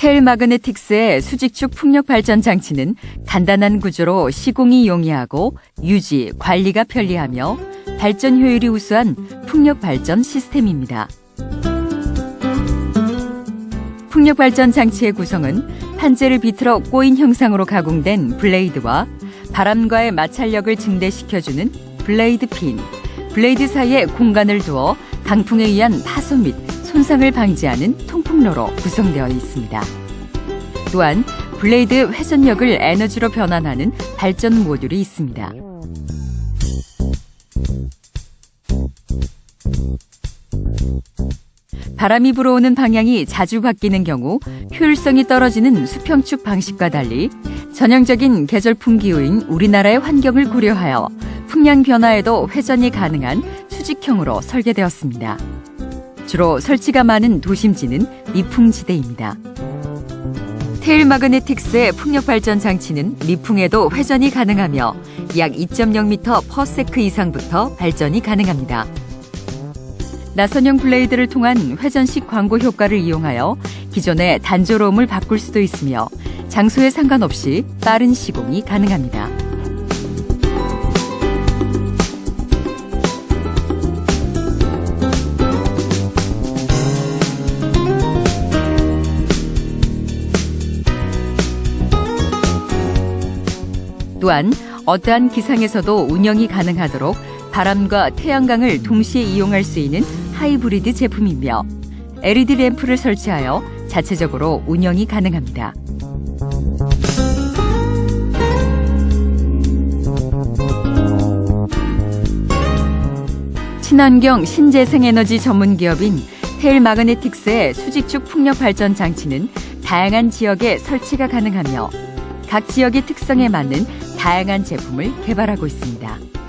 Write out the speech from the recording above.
텔 마그네틱스의 수직축 풍력 발전 장치는 간단한 구조로 시공이 용이하고 유지, 관리가 편리하며 발전 효율이 우수한 풍력 발전 시스템입니다. 풍력 발전 장치의 구성은 판재를 비틀어 꼬인 형상으로 가공된 블레이드와 바람과의 마찰력을 증대시켜주는 블레이드 핀, 블레이드 사이에 공간을 두어 강풍에 의한 파손 및 손상을 방지하는 통풍로로 구성되어 있습니다. 또한 블레이드 회전력을 에너지로 변환하는 발전 모듈이 있습니다. 바람이 불어오는 방향이 자주 바뀌는 경우 효율성이 떨어지는 수평축 방식과 달리 전형적인 계절풍 기후인 우리나라의 환경을 고려하여 풍량 변화에도 회전이 가능한 수직형으로 설계되었습니다. 주로 설치가 많은 도심지는 미풍지대입니다. 테일 마그네틱스의 풍력 발전 장치는 미풍에도 회전이 가능하며 약 2.0m 퍼세크 이상부터 발전이 가능합니다. 나선형 블레이드를 통한 회전식 광고 효과를 이용하여 기존의 단조로움을 바꿀 수도 있으며 장소에 상관없이 빠른 시공이 가능합니다. 또한 어떠한 기상에서도 운영이 가능하도록 바람과 태양광을 동시에 이용할 수 있는 하이브리드 제품이며 LED 램프를 설치하여 자체적으로 운영이 가능합니다. 친환경 신재생 에너지 전문 기업인 테일 마그네틱스의 수직축 풍력 발전 장치는 다양한 지역에 설치가 가능하며 각 지역의 특성에 맞는 다양한 제품을 개발하고 있습니다.